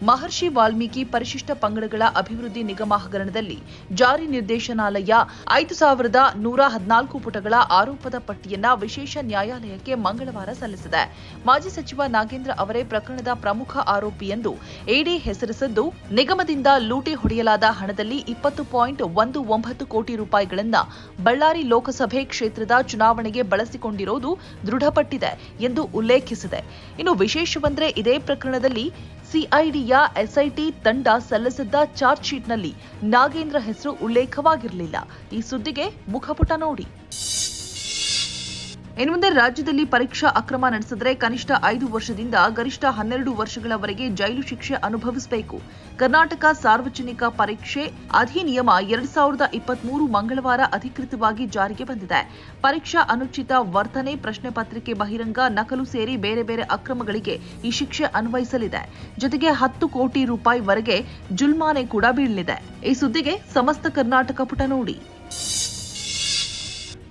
ಮಹರ್ಷಿ ವಾಲ್ಮೀಕಿ ಪರಿಶಿಷ್ಟ ಪಂಗಡಗಳ ಅಭಿವೃದ್ಧಿ ನಿಗಮ ಹಗರಣದಲ್ಲಿ ಜಾರಿ ನಿರ್ದೇಶನಾಲಯ ಐದು ಸಾವಿರದ ನೂರ ಹದಿನಾಲ್ಕು ಪುಟಗಳ ಆರೋಪದ ಪಟ್ಟಿಯನ್ನ ವಿಶೇಷ ನ್ಯಾಯಾಲಯಕ್ಕೆ ಮಂಗಳವಾರ ಸಲ್ಲಿಸಿದೆ. ಮಾಜಿ ಸಚಿವ ನಾಗೇಂದ್ರ ಅವರೇ ಪ್ರಕರಣದ ಪ್ರಮುಖ ಆರೋಪಿ ಎಂದು ಇಡಿ ಹೆಸರಿಸಿದ್ದು, ನಿಗಮದಿಂದ ಲೂಟಿ ಹೊಡೆಯಲಾದ ಹಣದಲ್ಲಿ ಇಪ್ಪತ್ತು ಪಾಯಿಂಟ್ ಒಂದು ಒಂಬತ್ತು ಕೋಟಿ ರೂಪಾಯಿಗಳನ್ನ ಬಳ್ಳಾರಿ ಲೋಕಸಭೆ ಕ್ಷೇತ್ರದ ಚುನಾವಣೆಗೆ ಬಳಸಿಕೊಂಡಿರೋದು ದೃಢಪಟ್ಟಿದೆ ಎಂದು ಉಲ್ಲೇಖಿಸಿದೆ. ಇನ್ನು ವಿಶೇಷವೆಂದರೆ ಇದೇ ಪ್ರಕರಣದಲ್ಲಿ ಸಿಐಡಿಯ ಎಸ್ಐಟಿ ತಂಡ ಸಲ್ಲಿಸಿದ್ದ ಚಾರ್ಜ್ ಶೀಟ್ನಲ್ಲಿ ನಾಗೇಂದ್ರ ಹೆಸರು ಉಲ್ಲೇಖವಾಗಿರಲಿಲ್ಲ. ಈ ಸುದ್ದಿಗೆ ಮುಖಪುಟ ನೋಡಿ. ಇನ್ನು ಮುಂದೆ ರಾಜ್ಯದಲ್ಲಿ ಪರೀಕ್ಷಾ ಅಕ್ರಮ ನಡೆಸಿದರೆ ಕನಿಷ್ಠ ಐದು ವರ್ಷದಿಂದ ಗರಿಷ್ಠ ಹನ್ನೆರಡು ವರ್ಷಗಳವರೆಗೆ ಜೈಲು ಶಿಕ್ಷೆ ಅನುಭವಿಸಬೇಕು. ಕರ್ನಾಟಕ ಸಾರ್ವಜನಿಕ ಪರೀಕ್ಷೆ ಅಧಿನಿಯಮ ಎರಡ್ ಸಾವಿರದ ಇಪ್ಪತ್ಮೂರು ಮಂಗಳವಾರ ಅಧಿಕೃತವಾಗಿ ಜಾರಿಗೆ ಬಂದಿದೆ. ಪರೀಕ್ಷಾ ಅನುಚಿತ ವರ್ತನೆ, ಪ್ರಶ್ನೆ ಪತ್ರಿಕೆ ಬಹಿರಂಗ, ನಕಲು ಸೇರಿ ಬೇರೆ ಬೇರೆ ಅಕ್ರಮಗಳಿಗೆ ಈ ಶಿಕ್ಷೆ ಅನ್ವಯಿಸಲಿದೆ. ಜೊತೆಗೆ ಹತ್ತು ಕೋಟಿ ರೂಪಾಯಿವರೆಗೆ ಜುಲ್ಮಾನೆ ಕೂಡ ಬೀಳಲಿದೆ. ಈ ಸುದ್ದಿಗೆ ಸಮಸ್ತ ಕರ್ನಾಟಕ ಪುಟ ನೋಡಿ.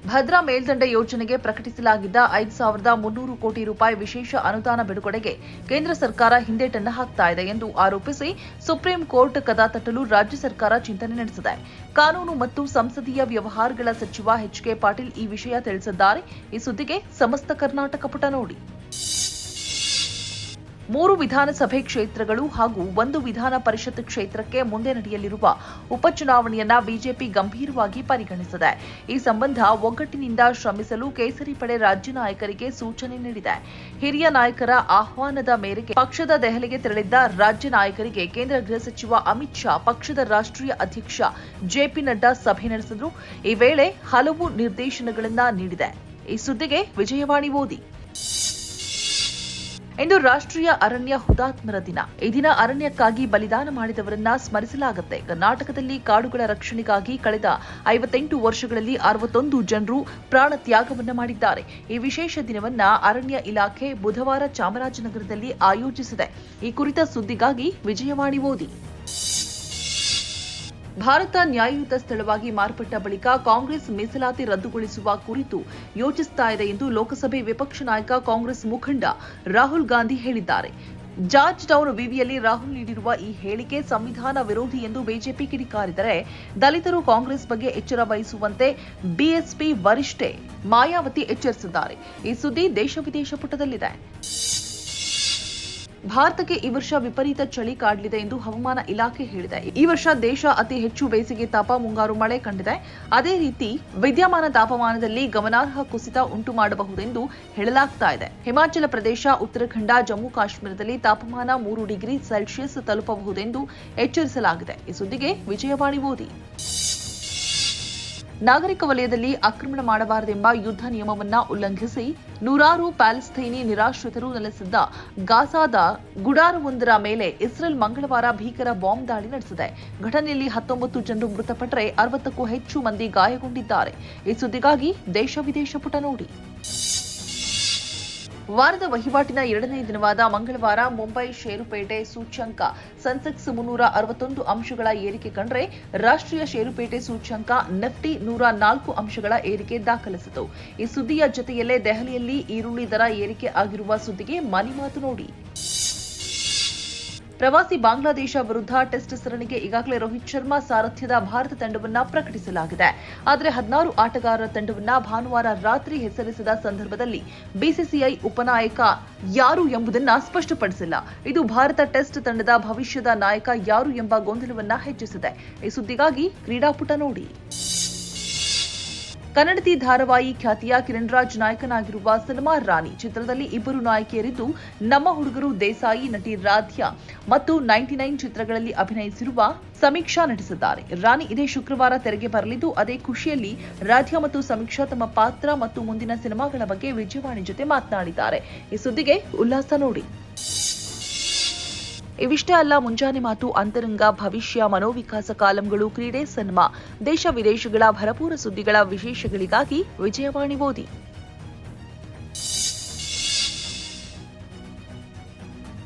ಭದ್ರಾ ಮೇಲ್ದಂಡೆ ಯೋಜನೆಗೆ ಪ್ರಕಟಿಸಲಾಗಿದ್ದ ಐದು ಸಾವಿರದ ಮುನ್ನೂರು ಕೋಟಿ ರೂಪಾಯಿ ವಿಶೇಷ ಅನುದಾನ ಬಿಡುಗಡೆಗೆ ಕೇಂದ್ರ ಸರ್ಕಾರ ಹಿಂದೇಟನ್ನು ಹಾಕ್ತಾ ಇದೆ ಎಂದು ಆರೋಪಿಸಿ ಸುಪ್ರೀಂ ಕೋರ್ಟ್ ಕದ ತಟ್ಟಲು ರಾಜ್ಯ ಸರ್ಕಾರ ಚಿಂತನೆ ನಡೆಸಿದೆ. ಕಾನೂನು ಮತ್ತು ಸಂಸದೀಯ ವ್ಯವಹಾರಗಳ ಸಚಿವ ಎಚ್ ಕೆ ಪಾಟೀಲ್ ಈ ವಿಷಯ ತಿಳಿಸಿದ್ದಾರೆ. ಈ ಸುದ್ದಿಗೆ ಸಮಸ್ತ ಕರ್ನಾಟಕ ಪುಟ ನೋಡಿ. ಮೂರು ವಿಧಾನಸಭೆ ಕ್ಷೇತ್ರಗಳು ಹಾಗೂ ಒಂದು ವಿಧಾನ ಪರಿಷತ್ ಕ್ಷೇತ್ರಕ್ಕೆ ಮುಂದೆ ನಡೆಯಲಿರುವ ಉಪಚುನಾವಣೆಯನ್ನ ಬಿಜೆಪಿ ಗಂಭೀರವಾಗಿ ಪರಿಗಣಿಸಿದೆ. ಈ ಸಂಬಂಧ ಒಗ್ಗಟ್ಟಿನಿಂದ ಶ್ರಮಿಸಲು ಕೇಸರಿ ಪಡೆ ರಾಜ್ಯ ನಾಯಕರಿಗೆ ಸೂಚನೆ ನೀಡಿದೆ. ಹಿರಿಯ ನಾಯಕರ ಆಹ್ವಾನದ ಮೇರೆಗೆ ಪಕ್ಷದ ದೆಹಲಿಗೆ ತೆರಳಿದ್ದ ರಾಜ್ಯ ನಾಯಕರಿಗೆ ಕೇಂದ್ರ ಗೃಹ ಸಚಿವ ಅಮಿತ್ ಶಾ, ಪಕ್ಷದ ರಾಷ್ಟ್ರೀಯ ಅಧ್ಯಕ್ಷ ಜೆಪಿ ನಡ್ಡಾ ಸಭೆ ನಡೆಸಿದ್ರು. ಈ ವೇಳೆ ಹಲವು ನಿರ್ದೇಶನಗಳನ್ನ ನೀಡಿದೆ. ಈ ಸುದ್ದಿಗೆ ವಿಜಯವಾಣಿ ಓದಿ. ಇಂದು ರಾಷ್ಟ್ರೀಯ ಅರಣ್ಯ ಹುತಾತ್ಮರ ದಿನ. ಈ ದಿನ ಅರಣ್ಯಕ್ಕಾಗಿ ಬಲಿದಾನ ಮಾಡಿದವರನ್ನ ಸ್ಮರಿಸಲಾಗುತ್ತೆ. ಕರ್ನಾಟಕದಲ್ಲಿ ಕಾಡುಗಳ ರಕ್ಷಣೆಗಾಗಿ ಕಳೆದ ಐವತ್ತೆಂಟು ವರ್ಷಗಳಲ್ಲಿ ಅರವತ್ತೊಂದು ಜನರು ಪ್ರಾಣ ತ್ಯಾಗವನ್ನ ಮಾಡಿದ್ದಾರೆ. ಈ ವಿಶೇಷ ದಿನವನ್ನ ಅರಣ್ಯ ಇಲಾಖೆ ಬುಧವಾರ ಚಾಮರಾಜನಗರದಲ್ಲಿ ಆಯೋಜಿಸಿದೆ. ಈ ಕುರಿತ ಸುದ್ದಿಗಾಗಿ ವಿಜಯವಾಣಿ ಓದಿ. ಭಾರತ ನ್ಯಾಯಯುತ ಸ್ಥಳವಾಗಿ ಮಾರ್ಪಟ್ಟ ಬಳಿಕ ಕಾಂಗ್ರೆಸ್ ಮೀಸಲಾತಿ ರದ್ದುಗೊಳಿಸುವ ಕುರಿತು ಯೋಚಿಸುತ್ತಾ ಇದೆ ಎಂದು ಲೋಕಸಭೆ ವಿಪಕ್ಷ ನಾಯಕ ಕಾಂಗ್ರೆಸ್ ಮುಖಂಡ ರಾಹುಲ್ ಗಾಂಧಿ ಹೇಳಿದ್ದಾರೆ. ಜಾರ್ಜ್ ಟೌನ್ ವಿವಿಯಲ್ಲಿ ರಾಹುಲ್ ನೀಡಿರುವ ಈ ಹೇಳಿಕೆ ಸಂವಿಧಾನ ವಿರೋಧಿ ಎಂದು ಬಿಜೆಪಿ ಕಿಡಿಕಾರಿದರೆ ದಲಿತರು ಕಾಂಗ್ರೆಸ್ ಬಗ್ಗೆ ಎಚ್ಚರ ವಹಿಸುವಂತೆ ಬಿಎಸ್ಪಿ ವರಿಷ್ಠೆ ಮಾಯಾವತಿ ಎಚ್ಚರಿಸಿದ್ದಾರೆ. ಈ ಸುದ್ದಿ ದೇಶ ವಿದೇಶ ಪುಟದಲ್ಲಿದೆ. ಭಾರತಕ್ಕೆ ಈ ವರ್ಷ ವಿಪರೀತ ಚಳಿ ಕಾಡಲಿದೆ ಎಂದು ಹವಾಮಾನ ಇಲಾಖೆ ಹೇಳಿದೆ. ಈ ವರ್ಷ ದೇಶ ಅತಿ ಹೆಚ್ಚು ಬೇಸಿಗೆ ತಾಪ ಮುಂಗಾರು ಮಳೆ ಕಂಡಿದೆ. ಅದೇ ರೀತಿ ವಿದ್ಯಮಾನ ತಾಪಮಾನದಲ್ಲಿ ಗಮನಾರ್ಹ ಕುಸಿತ ಉಂಟು ಮಾಡಬಹುದೆಂದು ಹೇಳಲಾಗ್ತಾ ಇದೆ. ಹಿಮಾಚಲ ಪ್ರದೇಶ, ಉತ್ತರಾಖಂಡ, ಜಮ್ಮು ಕಾಶ್ಮೀರದಲ್ಲಿ ತಾಪಮಾನ ಮೂರು ಡಿಗ್ರಿ ಸೆಲ್ಸಿಯಸ್ ತಲುಪಬಹುದೆಂದು ಎಚ್ಚರಿಸಲಾಗಿದೆ. ಈ ಸುದ್ದಿಗೆ ವಿಜಯವಾಣಿ ಓದಿ. ನಾಗರಿಕ ವಲಯದಲ್ಲಿ ಆಕ್ರಮಣ ಮಾಡಬಾರದೆಂಬ ಯುದ್ಧ ನಿಯಮವನ್ನ ಉಲ್ಲಂಘಿಸಿ ನೂರಾರು ಪ್ಯಾಲೆಸ್ತೈನಿ ನಿರಾಶ್ರಿತರು ನೆಲೆಸಿದ್ದ ಗಾಸಾದ ಗುಡಾರವೊಂದರ ಮೇಲೆ ಇಸ್ರೇಲ್ ಮಂಗಳವಾರ ಭೀಕರ ಬಾಂಬ್ ದಾಳಿ ನಡೆಸಿದೆ. ಘಟನೆಯಲ್ಲಿ ಹತ್ತೊಂಬತ್ತು ಜನರು ಮೃತಪಟ್ಟರೆ ಅರವತ್ತಕ್ಕೂ ಹೆಚ್ಚು ಮಂದಿ ಗಾಯಗೊಂಡಿದ್ದಾರೆ. ಈ ಸುದ್ದಿಗಾಗಿ ದೇಶ ವಿದೇಶ ಪುಟ ನೋಡಿ. ವಾರದ ವಹಿವಾಟಿನ ಎರಡನೇ ದಿನವಾದ ಮಂಗಳವಾರ ಮುಂಬೈ ಷೇರುಪೇಟೆ ಸೂಚ್ಯಂಕ, ಸೆನ್ಸೆಕ್ಸ್ ಮುನ್ನೂರ ಅರವತ್ತೊಂದು ಅಂಶಗಳ ಏರಿಕೆ ಕಂಡ್ರೆ ರಾಷ್ಟ್ರೀಯ ಷೇರುಪೇಟೆ ಸೂಚ್ಯಂಕ ನಿಫ್ಟಿ ನೂರ ನಾಲ್ಕು ಅಂಶಗಳ ಏರಿಕೆ ದಾಖಲಿಸಿತು. ಈ ಸುದ್ದಿಯ ಜೊತೆಯಲ್ಲೇ ದೆಹಲಿಯಲ್ಲಿ ಈರುಳ್ಳಿ ದರ ಏರಿಕೆ ಆಗಿರುವ ಸುದ್ದಿಗೆ ಮನೆ ಮಾತು ನೋಡಿ. ಪ್ರವಾಸಿ ಬಾಂಗ್ಲಾದೇಶ ವಿರುದ್ಧ ಟೆಸ್ಟ್ ಸರಣಿಗೆ ಈಗಾಗಲೇ ರೋಹಿತ್ ಶರ್ಮಾ ಸಾರಥ್ಯದ ಭಾರತ ತಂಡವನ್ನ ಪ್ರಕಟಿಸಲಾಗಿದೆ. ಆದರೆ ಹದಿನಾರು ಆಟಗಾರರ ತಂಡವನ್ನ ಭಾನುವಾರ ರಾತ್ರಿ ಹೆಸರಿಸಿದ ಸಂದರ್ಭದಲ್ಲಿ ಬಿಸಿಸಿಐ ಉಪನಾಯಕ ಯಾರು ಎಂಬುದನ್ನ ಸ್ಪಷ್ಟಪಡಿಸಿಲ್ಲ. ಇದು ಭಾರತ ಟೆಸ್ಟ್ ತಂಡದ ಭವಿಷ್ಯದ ನಾಯಕ ಯಾರು ಎಂಬ ಗೊಂದಲವನ್ನ ಹೆಚ್ಚಿಸಿದೆ. ಈ ಸುದ್ದಿಗಾಗಿ ಕ್ರೀಡಾಪುಟ ನೋಡಿ. ಕನ್ನಡತಿ ಧಾರಾವಾಹಿ ಖ್ಯಾತಿಯ ಕಿರಣ್ ರಾಜ್ ನಾಯಕನಾಗಿರುವ ಸಿನಿಮಾ ರಾಣಿ ಚಿತ್ರದಲ್ಲಿ ಇಬ್ಬರು ನಾಯಕಿಯರಿದ್ದು, ನಮ್ಮ ಹುಡುಗರು ದೇಸಾಯಿ ನಟಿ ರಾಧ್ಯಾ. ಮತ್ತು ನೈಂಟಿ ನೈನ್ ಚಿತ್ರಗಳಲ್ಲಿ ಅಭಿನಯಿಸಿರುವ ಸಮೀಕ್ಷಾ ನಡೆಸಿದ್ದಾರೆ ರಾಣಿ ಇದೇ ಶುಕ್ರವಾರ ತೆರೆಗೆ ಬರಲಿದ್ದು, ಅದೇ ಖುಷಿಯಲ್ಲಿ ರಾಧ್ಯ ಮತ್ತು ಸಮೀಕ್ಷಾ ತಮ್ಮ ಪಾತ್ರ ಮತ್ತು ಮುಂದಿನ ಸಿನಿಮಾಗಳ ಬಗ್ಗೆ ವಿಜಯವಾಣಿ ಜೊತೆ ಮಾತನಾಡಿದ್ದಾರೆ. ಈ ಸುದ್ದಿಗೆ ಉಲ್ಲಾಸ ನೋಡಿ. ಇವಿಷ್ಟೇ ಅಲ್ಲ, ಮುಂಜಾನೆ ಮಾತು, ಅಂತರಂಗ, ಭವಿಷ್ಯ, ಮನೋವಿಕಾಸ ಕಾಲಂಗಳು, ಕ್ರೀಡೆ, ಸಿನಿಮಾ, ದೇಶ ವಿದೇಶಗಳ ಭರಪೂರ ಸುದ್ದಿಗಳ ವಿಶೇಷಗಳಿಗಾಗಿ ವಿಜಯವಾಣಿ ಓದಿ.